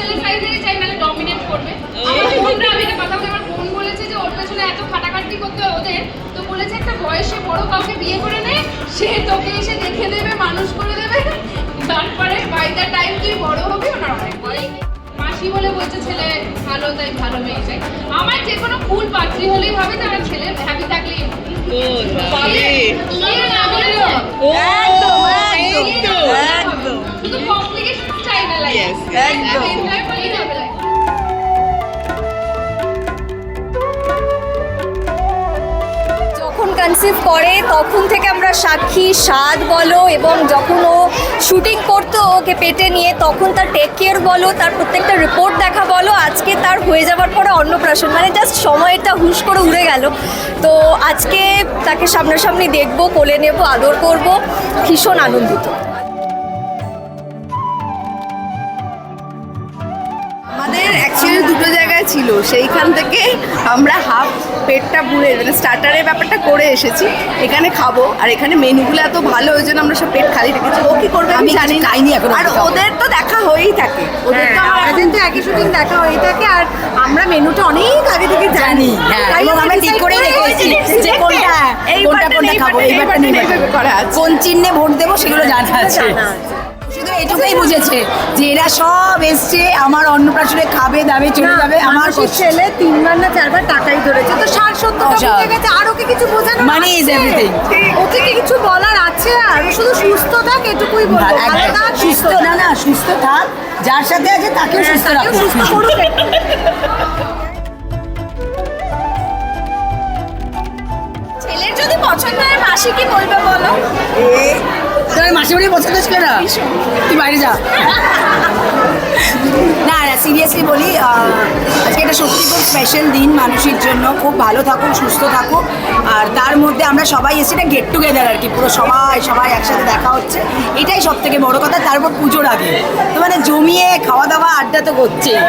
ছেলে সাইডে চাই মানে ডমিনেট করবে। আমার বোনরা আমি কথা বলে আমার বোন বলেছে যে ওর পেছনে এত খাটাখাটি করতে ওদের তো বলেছে একটা বয়সে বড় কাউকে বিয়ে করে নে সে তোকে এসে দেখে দেবে মানুষ করে দেবে। তারপরে বাই দ্য টাইম তুই বড় হবি ওনার অনেক বয়স মাসি বলে বলছে ছেলে ভালো তাই ভালো মেয়ে চাই। আমার যে কোনো ফুল পাত্রী হলেই হবে যে আমার ছেলে হ্যাপি থাকলেই কমপ্লিকেশন চাই না লাইফ একদম। এনজয় করলেই হবে life। যখন কনসিভ করে তখন থেকে আমরা সাক্ষী স্বাদ বলো এবং যখন ও শুটিং করতো ওকে পেটে নিয়ে তখন তার টেক কেয়ার বলো তার প্রত্যেকটা রিপোর্ট দেখা বলো আজকে তার হয়ে যাওয়ার পরে অন্নপ্রাশন মানে জাস্ট সময়টা হুশ করে উড়ে গেল তো আজকে তাকে সামনাসামনি দেখব কোলে নেব আদর করব ভীষণ আনন্দিত আমাদের দুটো জায়গায় ছিল। সেইখান থেকে আমরা হাফ পেটটা পুরে মানে স্টার্টারের ব্যাপারটা করে এসেছি। এখানে খাব। আর এখানে মেনুগুলো এত ভালো ওই জন্য আমরা সব পেট খালি রেখেছি। ও কি করবে আমি জানি না। আর ওদের তো দেখা হয়েই থাকে। ওদের তো আমার সারাদিন তো একই শুটিং দেখা হয়ে থাকে। আর আমরা মেনুটা অনেক আগে থেকে জানি। তাই এবং আমরা ঠিক করেই রেখেছি যে কোনটা এই কোনটা কোনটা খাব button, এই এই বাটন button, এইভাবে করা। কোন চিহ্নে ভোট দেবো সেগুলো জানা আছে। এটুকুই বুঝেছে যে এরা সব এসছে আমার অন্নপ্রাশনে খাবে দাবে চলে যাবে আমার ছেলে তিনবার না চারবার টাকাই ধরেছে। তো ষাট অসাধারণ। বুঝে গেছে আর ওকে কিছু বোঝানো আছে? ওকে কি কিছু বলার আছে আর? শুধু সুস্থ থাক এটুকুই বলব। সুস্থ না না সুস্থ থাক। যার সাথে আছে তাকেও সুস্থ রাখো। সুস্থ করুক। ছেলের যদি পছন্দ হয় মাসি কি বলবে বলো? তোর মাসে বাড়ি পছন্দ ছিল না তুই বাইরে যা। না না সিরিয়াসলি বলি আজকে এটা সত্যি খুব স্পেশাল দিন মানুষের জন্য। খুব ভালো থাকুক, সুস্থ থাকুক। আর তার মধ্যে আমরা সবাই এসে এটা গেট টুগেদার আর কি, পুরো সবাই সবাই একসাথে দেখা হচ্ছে। এটাই সব থেকে বড় কথা, তারপর পুজোর আগে। তো মানে জমিয়ে খাওয়া দাওয়া আড্ডা তো করছেই।